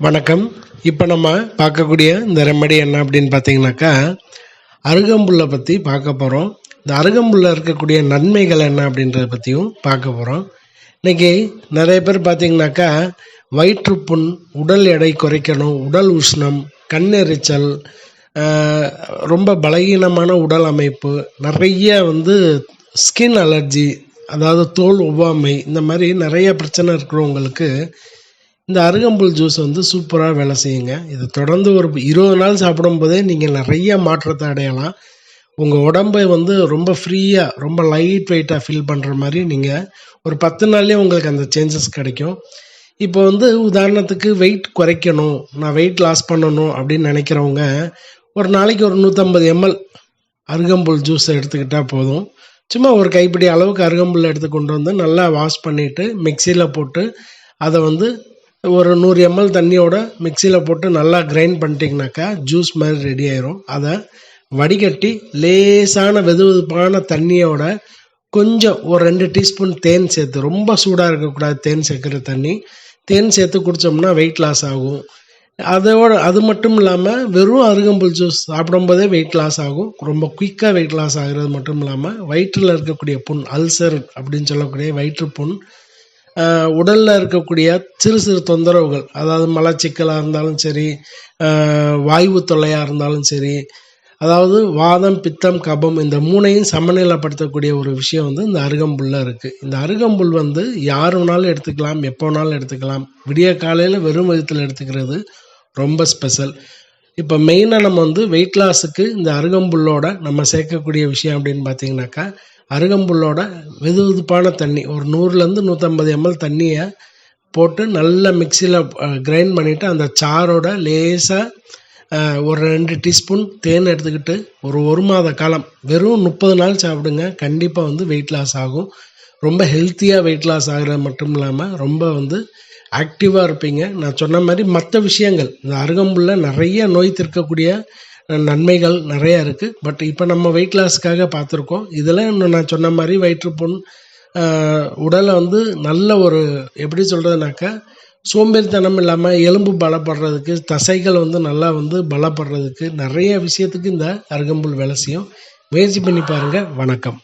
வணக்கம். இப்போ நம்ம பார்க்கக்கூடிய இந்த ரெமடி என்ன அப்படின்னு பார்த்தீங்கன்னாக்கா அருகம்புல்லை பற்றி பார்க்க போகிறோம் இந்த அருகம்புல்ல இருக்கக்கூடிய நன்மைகள் என்ன அப்படின்றத பற்றியும் பார்க்க போகிறோம் இன்றைக்கி நிறைய பேர் பார்த்தீங்கன்னாக்கா வயிற்றுப்புண் உடல் எடை குறைக்கணும் உடல் உஷ்ணம் கண்ணெரிச்சல் ரொம்ப பலகீனமான உடல் அமைப்பு நிறைய வந்து ஸ்கின் அலர்ஜி அதாவது தோல் ஒவ்வாமை இந்த மாதிரி நிறைய பிரச்சனை இருக்கிறவங்களுக்கு இந்த அருகம்புல் ஜூஸ் வந்து சூப்பராக வேலை செய்யுங்க. இது தொடர்ந்து ஒரு இருபது நாள் சாப்பிடும்போதே நீங்கள் நிறைய மாற்றத்தை அடையலாம். உங்கள் உடம்பை வந்து ரொம்ப ஃப்ரீயாக ரொம்ப லைட் வெயிட்டாக ஃபீல் பண்ணுற மாதிரி நீங்கள் ஒரு பத்து நாள்லேயே உங்களுக்கு அந்த சேஞ்சஸ் கிடைக்கும். இப்போ வந்து உதாரணத்துக்கு வெயிட் குறைக்கணும் நான் வெயிட் லாஸ் பண்ணணும் அப்படின்னு நினைக்கிறவங்க ஒரு நாளைக்கு ஒரு நூற்றம்பது எம்எல் அருகம்புல் ஜூஸை எடுத்துக்கிட்டால் போதும். சும்மா ஒரு கைப்பிடி அளவுக்கு அருகம்புல் எடுத்து கொண்டு வந்து நல்லா வாஷ் பண்ணிவிட்டு மிக்சியில் போட்டு அதை வந்து ஒரு நூறு எம்எல் தண்ணியோட மிக்சியில் போட்டு நல்லா கிரைண்ட் பண்ணிட்டீங்கனாக்கா ஜூஸ் மாதிரி ரெடி ஆயிரும். அதை வடிகட்டி லேசான வெதுவெதுப்பான தண்ணியோட கொஞ்சம் ஒரு ரெண்டு டீஸ்பூன் தேன் சேர்த்து ரொம்ப சூடாக இருக்கக்கூடாது தேன் சேர்க்குற தண்ணி. தேன் சேர்த்து குடித்தோம்னா வெயிட் லாஸ் ஆகும். அதோட அது மட்டும் இல்லாமல் வெறும் அருகம்புல் ஜூஸ் சாப்பிடும்போதே வெயிட் லாஸ் ஆகும். ரொம்ப குயிக்காக வெயிட் லாஸ் ஆகிறது மட்டும் இல்லாமல் வயிற்றில் இருக்கக்கூடிய புண் அல்சர் அப்படின்னு சொல்லக்கூடிய வயிற்று புண் உடலில் இருக்கக்கூடிய சிறு சிறு தொந்தரவுகள் அதாவது மலச்சிக்கலாக இருந்தாலும் சரி வாய்வு தொல்லையாக இருந்தாலும் சரி அதாவது வாதம் பித்தம் கபம் இந்த மூணையும் சமநிலைப்படுத்தக்கூடிய ஒரு விஷயம் வந்து இந்த அருகம்புல்ல இருக்குது இந்த அருகம்புல் வந்து யார் வேணாலும் எடுத்துக்கலாம் எப்போ வேணாலும் எடுத்துக்கலாம். விடிய காலையில் வெறும் வயிற்றில் எடுத்துக்கிறது ரொம்ப ஸ்பெஷல். இப்போ மெயினாக நம்ம வந்து வெயிட் லாஸுக்கு இந்த அருகம்புல்லோட நம்ம சேர்க்கக்கூடிய விஷயம் அப்படின்னு பார்த்தீங்கன்னாக்கா அருகம்புல்லோட வெது வெதுப்பான தண்ணி. ஒரு நூறுலேருந்து நூற்றம்பது எம்எல் தண்ணியை போட்டு நல்லா மிக்சியில் கிரைண்ட் பண்ணிவிட்டு அந்த சாரோட லேசாக ஒரு ரெண்டு டீஸ்பூன் தேன் எடுத்துக்கிட்டு ஒரு ஒரு மாத காலம் வெறும் முப்பது நாள் சாப்பிடுங்க. கண்டிப்பாக வந்து வெயிட் லாஸ் ஆகும். ரொம்ப ஹெல்த்தியாக வெயிட் லாஸ் ஆகிறது மட்டும் இல்லாமல் ரொம்ப வந்து ஆக்டிவாக இருப்பீங்க. நான் சொன்ன மாதிரி மற்ற விஷயங்கள் இந்த அருகம்புல்ல நிறைய நோய் தீர்க்கக்கூடிய நன்மைகள் நிறைய இருக்குது பட் இப்போ நம்ம வெயிட் லாஸ்க்காக பார்த்துருக்கோம். இதில் இன்னும் நான் சொன்ன மாதிரி வயிற்றுப்புண் உடலை வந்து நல்ல ஒரு எப்படி சொல்கிறதுனாக்கா சோம்பேறித்தனம் இல்லாமல் எலும்பு பலப்படுறதுக்கு தசைகள் வந்து நல்லா வந்து பலப்படுறதுக்கு நிறைய விஷயத்துக்கு இந்த அருகம்புல் வேலை செய்யும். முயற்சி பண்ணி பாருங்கள் வணக்கம்.